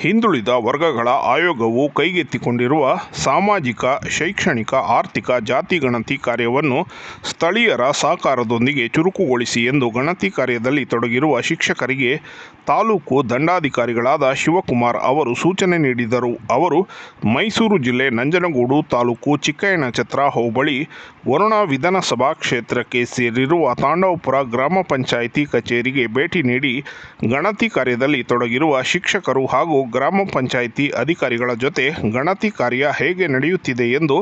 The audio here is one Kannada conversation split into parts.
ಹಿಂದುಳಿದ ವರ್ಗಗಳ ಆಯೋಗವು ಕೈಗೆತ್ತಿಕೊಂಡಿರುವ ಸಾಮಾಜಿಕ, ಶೈಕ್ಷಣಿಕ, ಆರ್ಥಿಕ ಜಾತಿ ಗಣತಿ ಕಾರ್ಯವನ್ನು ಸ್ಥಳೀಯರ ಸಹಕಾರದೊಂದಿಗೆ ಚುರುಕುಗೊಳಿಸಿ ಎಂದು ಗಣತಿ ಕಾರ್ಯದಲ್ಲಿ ತೊಡಗಿರುವ ಶಿಕ್ಷಕರಿಗೆ ತಾಲೂಕು ದಂಡಾಧಿಕಾರಿಗಳಾದ ಶಿವಕುಮಾರ್ ಅವರು ಸೂಚನೆ ನೀಡಿದರು. ಅವರು, ಮೈಸೂರು ಜಿಲ್ಲೆ ನಂಜನಗೂಡು ತಾಲೂಕು ಚಿಕ್ಕಯ್ಯನಛತ್ರ ಹೋಬಳಿ, ವರುಣ ವಿಧಾನಸಭಾ ಕ್ಷೇತ್ರಕ್ಕೆ ಸೇರಿರುವ ತಾಂಡವಪುರ ಗ್ರಾಮ ಪಂಚಾಯಿತಿ ಕಚೇರಿಗೆ ಭೇಟಿ ನೀಡಿ ಗಣತಿ ಕಾರ್ಯದಲ್ಲಿ ತೊಡಗಿರುವ ಶಿಕ್ಷಕರು ಹಾಗೂ ಗ್ರಾಮ ಪಂಚಾಯಿತಿ ಅಧಿಕಾರಿಗಳ ಜೊತೆ ಗಣತಿ ಕಾರ್ಯ ಹೇಗೆ ನಡೆಯುತ್ತಿದೆ ಎಂದು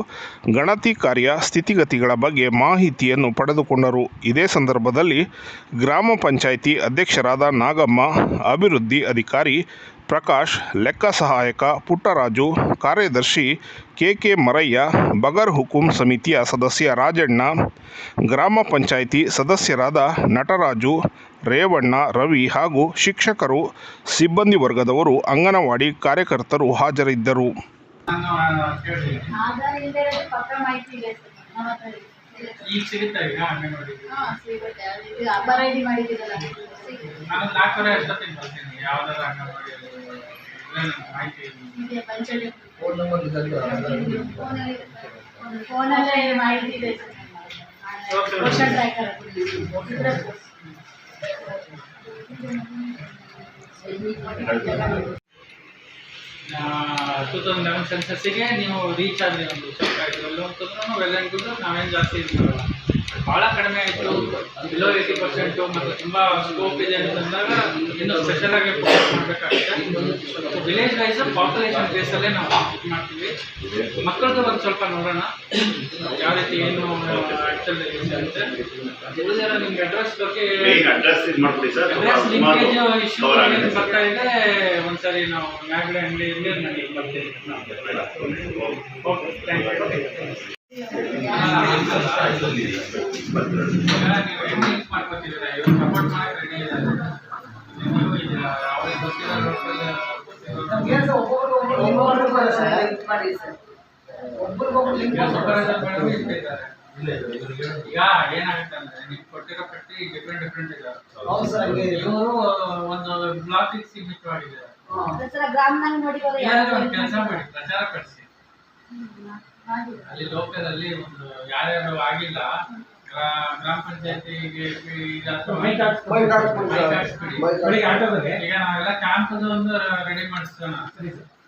ಗಣತಿ ಕಾರ್ಯ ಸ್ಥಿತಿಗತಿಗಳ ಬಗ್ಗೆ ಮಾಹಿತಿಯನ್ನು ಪಡೆದುಕೊಂಡರು. ಇದೇ ಸಂದರ್ಭದಲ್ಲಿ ಗ್ರಾಮ ಪಂಚಾಯಿತಿ ಅಧ್ಯಕ್ಷರಾದ ನಾಗಮ್ಮ, ಅಭಿವೃದ್ಧಿ ಅಧಿಕಾರಿ ಪ್ರಕಾಶ್, ಲೆಕ್ಕ ಸಹಾಯಕ ಪುಟ್ಟರಾಜು, ಕಾರ್ಯದರ್ಶಿ ಕೆ ಕೆ ಮರಯ್ಯ, ಬಗರ್ ಹುಕುಂ ಸಮಿತಿಯ ಸದಸ್ಯ ರಾಜಣ್ಣ, ಗ್ರಾಮ ಪಂಚಾಯಿತಿ ಸದಸ್ಯರಾದ ನಟರಾಜು ರೇವಣ್ಣ ರವಿ ಹಾಗೂ ಶಿಕ್ಷಕರು ಸಿಬ್ಬಂದಿ ವರ್ಗದವರು ಅಂಗನವಾಡಿ ಕಾರ್ಯಕರ್ತರು ಹಾಜರಿದ್ದರು. ಫೋನಲ್ಲಿ ಮಾಹಿತಿ ಇದೆ. ಸರ್. ಟೂ ಲೆವೆನ್ ಸೆನ್ಸಸ್ಸಿಗೆ ನೀವು ರೀಚ್ ಆದ್ರಿ ಒಂದು ಸ್ವಲ್ಪ ಇದರಲ್ಲಿ ಅಂತಂದ್ರೂ ವೆಲ್ ಆ್ಯಂಡ್ ಗುಡ್ ನಾವೇನು ಜಾಸ್ತಿ ಇದು ಮಾಡಲ್ಲ ಭಾಳ ಕಡಿಮೆ ಆಯಿತು. ಬಿಲೋ ಏಯ್ಟಿ ಪರ್ಸೆಂಟು ಮತ್ತು ತುಂಬ ಸ್ಕೋಪ್ ಇದೆ ಅಂತಂದಾಗ ಇನ್ನೂ ಸ್ಪೆಷಲ್ ಆಗಿ ಮಾಡಬೇಕಾಗುತ್ತೆ. ವಿಲೇಜ್ ವೈಸ್ ಪಾಪ್ಯುಲೇಷನ್ ಬೇಸಲ್ಲೇ ನಾವು ಮಾಡ್ತೀವಿ. ಮಕ್ಕಳದ್ದು ಒಂದು ಸ್ವಲ್ಪ ನೋಡೋಣ. ಯಾವ ರೀತಿ ಏನು ಆ್ಯಕ್ಚುಲಿ ಅಂತ ಉಳಿದಿರೋ ನಿಮ್ಗೆ ಅಡ್ರೆಸ್ ಬಗ್ಗೆ ಅಡ್ರೆಸ್ ಲಿಂಕೇಜ್ ಇಶ್ಯೂ ಬರ್ತಾ ಇದೆ. ಒಂದ್ಸರಿ ನಾವು ಮ್ಯಾಗ್ಡೆ ಅಂಗಡಿಯಲ್ಲಿ ನನಗೆ ಬರ್ತೀವಿ ಓಕೆ ಥ್ಯಾಂಕ್ ಯು ಈಗ ಏನಾಗುತ್ತೆ ಅಂದ್ರೆ ನೀವು ಕೊಟ್ಟಿರೋ ಪಟ್ಟಿ ಡಿಫ್ರೆಂಟ್ ಡಿಫ್ರೆಂಟ್ ಇದೆ ಇವರು ಒಂದು ಬ್ಲಾಕ್ ಸೀಮಿತವಾಗಿದ್ದಾರೆ ಸರ್ ಗ್ರಾಮದಲ್ಲಿ ನೋಡಿರೋದು ಏನಾದ್ರು ಒಂದು ಕೆಲಸ ಮಾಡಿ ಪ್ರಚಾರ ಪಡಿಸಿ. ಅಲ್ಲಿ ಲೋಕಲ್ ಅಲ್ಲಿ ಒಂದು ಯಾರ್ಯಾರು ಆಗಿಲ್ಲ ಗ್ರಾಮ ಪಂಚಾಯತಿಗೆ ಈಗ ನಾವೆಲ್ಲ ಕ್ಯಾಂಪ್ ಒಂದು ರೆಡಿ ಮಾಡಿಸೋಣ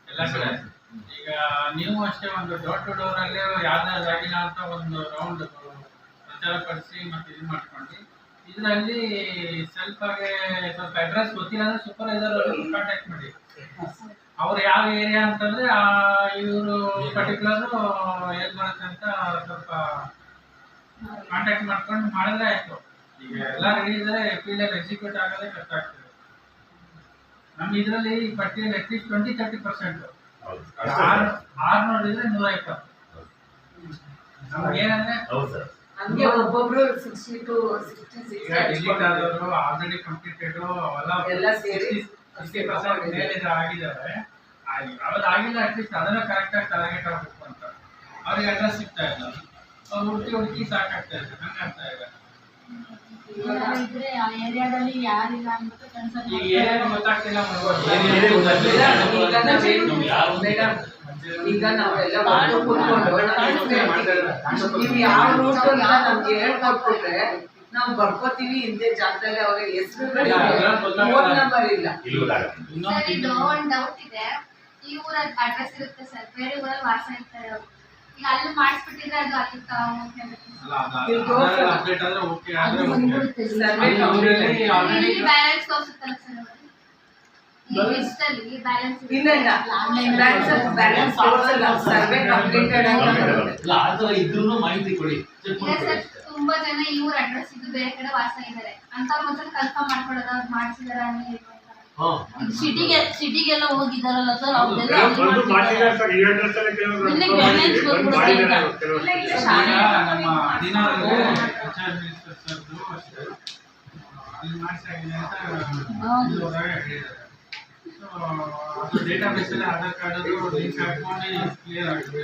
ಎಲ್ಲ ಕಡೆ. ಈಗ ನೀವು ಅಷ್ಟೇ ಒಂದು ಡೋರ್ ಟು ಡೋರ್ ಅಲ್ಲಿ ಯಾವ್ದಾದ್ರು ಆಗಿಲ್ಲ ಅಂತ ಒಂದು ರೌಂಡ್ ಪ್ರಚಾರ ಪಡಿಸಿ ಮತ್ತೆ ಇದು ಮಾಡ್ಕೊಂಡು ಇದರಲ್ಲಿ ಸ್ವಲ್ಪ ಸ್ವಲ್ಪ ಅಡ್ರೆಸ್ ಗೊತ್ತಿಲ್ಲ ಅಂದ್ರೆ ಸೂಪರ್ವೈಸರ್ ಕಾಂಟ್ಯಾಕ್ಟ್ ಮಾಡಿ. ಅವ್ರು ಯಾವ ಏರಿಯಾ ಅಂತಂದ್ರೆ ಆ ಪರ್ಟಿಕ್ಯುಲರ್ ಏನ್ ಮಾಡುತ್ತೆ ಅಂತ ಸ್ವಲ್ಪ ಕಾಂಟ್ಯಾಕ್ಟ್ ಮಾಡ್ಕೊಂಡು ಮಾಡಿದ್ರೆ ಆಯ್ತು. ಈಗ ಎಲ್ಲ ರೆಡಿ ಇದ್ರೆ ಎಫ್ ಅಲ್ಲಿ ಎಕ್ಸಿಕ್ಯೂಟ್ ಆಗೋದೇ ಕಷ್ಟ ಆಗ್ತದೆ. ನಮ್ಮ ಇದರಲ್ಲಿ ಈ ಪಟ್ಟಿಯಲ್ಲಿ at least twenty thirty percent or ನೋಡಿದ್ರೆ ನೂರ ಇಪ್ಪತ್ತು. ನಮ್ಗೆ ಏನಂದ್ರೆ ಹೌದು ಸರ್. ಹಂಗೆ ಒಬ್ಬೊಬ್ರು ಸಿಕ್ಸ್ಟಿ ಟು ಸಿಕ್ಸ್ಟಿ ಈಗ ಡಿಲೀಟ್ ಆದವರು ಆಲ್ರೆಡಿ ಕಂಪ್ಲೀಟೆಡ್ ಅವೆಲ್ಲ ಎಲ್ಲ ಸೇರಿ ಸಿಕ್ಸ್ಟಿ ಪರ್ಸೆಂಟ್ ಮೇಲೆ ಆಗಿದ್ದಾರೆ ಯಾವ್ದು ಆಗಿಲ್ಲ ಅಟ್ಲೀಸ್ಟ್ ಅದನ್ನ ಕರೆಕ್ಟ್ ಆಗಿ ಟಾರ್ಗೆಟ್ ಆಗಬೇಕು ಅಂತ ಅವ್ರಿಗೆ ಅಡ್ರೆಸ್ ಸಿಗ್ತಾ ಇಲ್ಲ ಅವ್ರು ಹುಡುಕಿ ಹುಡುಕಿ ಸಾಕಾಗ್ತಾ ಇದೆ ಹಂಗಾಗ್ತಾ ಆಗ್ತಾ ಇದೆ ಈಗ ಗೊತ್ತಾಗ್ತಿಲ್ಲ ನಾವೆಲ್ಲ ಮಾಡಿ ಕೂತ್ಕೊಂಡು ನೀವು ಯಾವ ರೂಟ್ ಅಂತ ನಮ್ಗೆ ಹೇಳ್ಕೊಟ್ಬಿಟ್ರೆ ನಾವು ಬರ್ಕೋತೀವಿ ಹಿಂದೆ ಜಾಗದಲ್ಲಿ ಅವ್ರಿಗೆ ಹೆಸರು ಫೋನ್ ನಂಬರ್ ಇಲ್ಲ ಒಂದು ಡೌಟ್ ಇದೆ ಈ ಊರ ಅಡ್ರೆಸ್ ಇರುತ್ತೆ ಸರ್ ಬೇರೆ ಊರಲ್ಲಿ ವಾಸ ಇರ್ತಾರೆ ಅವ್ರು. ಈಗ ಅಲ್ಲಿ ಮಾಡಿಸ್ಬಿಟ್ಟಿದ್ರೆ ಅದು ಅಲ್ಲಿ ಅಪ್ಡೇಟ್ ಆದ್ರೆ ಓಕೆ ಆದ್ರೆ ಸರ್ವೆ ಊರಲ್ಲಿ ಆಲ್ರೆಡಿ ಬ್ಯಾಲೆನ್ಸ್ ತೋರಿಸುತ್ತಲ್ಲ ಸರ್ ಅವರು. ಈ ಲಿಸ್ಟಲ್ಲಿ ಬ್ಯಾಲೆನ್ಸ್ ಇಲ್ಲ ಇಲ್ಲ. ಬ್ಯಾಲೆನ್ಸ್ ಬ್ಯಾಲೆನ್ಸ್ ತೋರಿಸಲ್ಲ. ಸರ್ವೆ ಕಂಪ್ಲೀಟೆಡ್ ಅಂತ ಬರುತ್ತೆ. ಇಲ್ಲ ಆತರ ಇದ್ರೂ ಮಾಹಿತಿ ಕೊಡಿ. ಚೆಕ್ ಇಲ್ಲ ಸರ್ ಮಾಡ್ಕೊಳ್ಳಿ ತುಂಬಾ ಜನ ಈ ಊರ ಅಡ್ರೆಸ್ ಇದ್ದು ಬೇರೆ ಕಡೆ ವಾಸ ಇದ್ದಾರೆ ಅಂತವ್ರು ಒಂದ್ಸಲ ಕನ್ಫರ್ಮ್ ಮಾಡ್ಕೊಳ್ಳೋದು? ಅವ್ರು ಮಾಡ್ಸಿದಾರ? ಹಾ ಸಿಟಿಗೆ ಸಿಟಿಗೆಲ್ಲ ಹೋಗಿದಾರಲ್ಲ ಸರ್ ಅವ್ರೆಲ್ಲ ಅಡ್ರೆಸ್ ಅಲ್ಲಿ ಆಧಾರ್ ಕಾರ್ಡ್ ಕ್ಲಿಯರ್ ಆಗುತ್ತೆ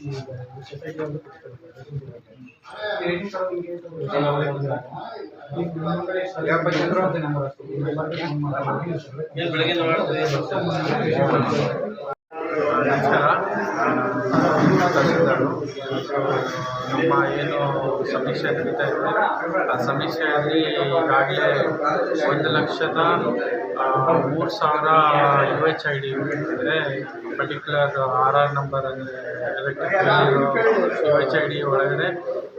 ಮಮತಾ ನಮ್ಮ ರಿಲೀಫ್ ಮಾಡಿದ್ದಾರೆ ಅವರು ನಾನು ನಮಸ್ಕಾರ ತಹಸೀಲ್ದಾರು ನಮ್ಮ ಏನು ಸಮೀಕ್ಷೆ ನಡೀತಾ ಇದೆ ಆ ಸಮೀಕ್ಷೆಯಲ್ಲಿ ಈಗಾಗಲೇ ಒಂದು ಲಕ್ಷದ ಮೂರು ಸಾವಿರ ಯು ಎಚ್ ಐ ಡಿ ಅಂದರೆ ಪರ್ಟಿಕ್ಯುಲರ್ ಆರ್ ಆರ್ ನಂಬರ್ ಅಂದರೆ electric U H I D ಒಳಗಡೆ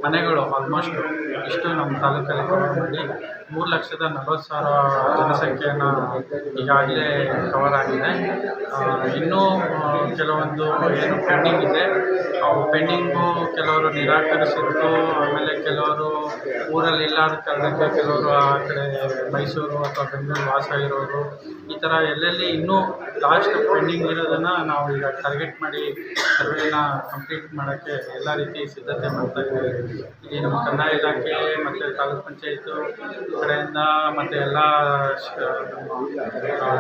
ಮನೆಗಳು ಆಲ್ಮೋಸ್ಟ್ ಇಷ್ಟು ನಮ್ಮ ತಾಲೂಕಲ್ಲಿ ಮಾಡಿ ಮೂರು ಲಕ್ಷದ ನಲವತ್ತು ಸಾವಿರ ಜನಸಂಖ್ಯೆಯನ್ನು ಈಗಾಗಲೇ ಕವರ್ ಆಗಿದೆ. ಇನ್ನೂ ಕೆಲವೊಂದು ಏನು ಪೆಂಡಿಂಗ್ ಇದೆ. ಅವು ಪೆಂಡಿಂಗು ಕೆಲವರು ನಿರಾಕರಿಸಿದ್ದು ಆಮೇಲೆ ಕೆಲವರು ಊರಲ್ಲಿ ಇಲ್ಲಾದ ಕಾರಣಕ್ಕೆ ಕೆಲವರು ಆ ಕಡೆ ಮೈಸೂರು ಅಥವಾ ಬೆಂಗಳೂರು ವಾಸ ಇರೋರು, ಈ ಥರ ಎಲ್ಲೆಲ್ಲಿ ಇನ್ನೂ ಲಾಸ್ಟ್ ಪೆಂಡಿಂಗ್ ಇರೋದನ್ನು ನಾವು ಈಗ ಟಾರ್ಗೆಟ್ ಮಾಡಿ ಸರ್ವೆನ ಕಂಪ್ಲೀಟ್ ಮಾಡೋಕ್ಕೆ ಎಲ್ಲ ರೀತಿ ಸಿದ್ಧತೆ ಮಾಡ್ತಾ ಇದ್ದೀವಿ. ಇಲ್ಲಿ ನಮ್ಮ ಕನ್ನಡ ಇಲಾಖೆ ಮತ್ತು ತಾಲೂಕು ಪಂಚಾಯತು ಕಡೆಯಿಂದ ಮತ್ತು ಎಲ್ಲ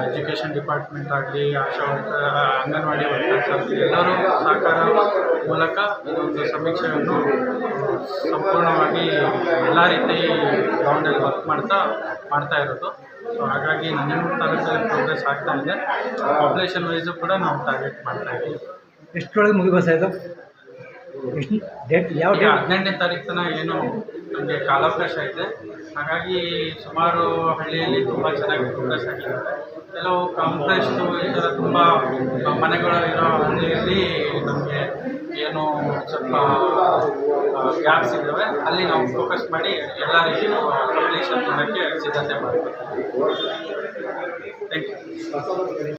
ಎಜುಕೇಷನ್ ಡಿಪಾರ್ಟ್ಮೆಂಟ್ ಆಗಲಿ ಆಶಾ ವರ್ಕರ್ ಅಂಗನವಾಡಿ ವರ್ಕರ್ಸ್ ಆಗಲಿ, ಎಲ್ಲರೂ ಸಹಕಾರ ಮೂಲಕ ಇದೊಂದು ಸಮೀಕ್ಷೆಯನ್ನು ಸಂಪೂರ್ಣವಾಗಿ ಎಲ್ಲ ರೀತಿ ಗ್ರೌಂಡಲ್ಲಿ ವರ್ಕ್ ಮಾಡ್ತಾ ಮಾಡ್ತಾ ಇರೋದು. ಸೊ ಹಾಗಾಗಿ ನಂಜನಗೂಡು ತಾಲೂಕಲ್ಲಿ ಪ್ರೋಗ್ರೆಸ್ ಆಗ್ತಾ ಇದೆ. ಪಾಪ್ಯುಲೇಷನ್ ವೈಸು ಕೂಡ ನಾವು ಟಾರ್ಗೆಟ್ ಮಾಡ್ತಾ ಇದ್ದೀವಿ. ಎಷ್ಟರೊಳಗೆ ಮುಗಿಬೋದು ಸರ್ ಇದು? ಎಷ್ಟು ಡೇಟ್ ಯಾವ ಹದಿನೆಂಟನೇ ತಾರೀಕು ತನಕ ಏನು ನಮಗೆ ಕಾಲಾವಕಾಶ ಇದೆ. ಹಾಗಾಗಿ ಸುಮಾರು ಹಳ್ಳಿಯಲ್ಲಿ ತುಂಬ ಚೆನ್ನಾಗಿ ಫೋಕಸ್ ಆಗಿದೆ ಕೆಲವು ಕಾಂಪ್ಲೆಕ್ಸ್ದು ಈ ಥರ ತುಂಬ ಮನೆಗಳು ಇರೋ ಹಳ್ಳಿಯಲ್ಲಿ ನಮಗೆ ಏನು ಸ್ವಲ್ಪ ಗ್ಯಾಪ್ಸ್ ಇದ್ದಾವೆ ಅಲ್ಲಿ ನಾವು ಫೋಕಸ್ ಮಾಡಿ ಎಲ್ಲ ರೀತಿ ಕಂಪ್ಲೀಷನ್ ಮಾಡೋಕ್ಕೆ ಸಿದ್ಧತೆ ಮಾಡ್ತೀವಿ. Thank you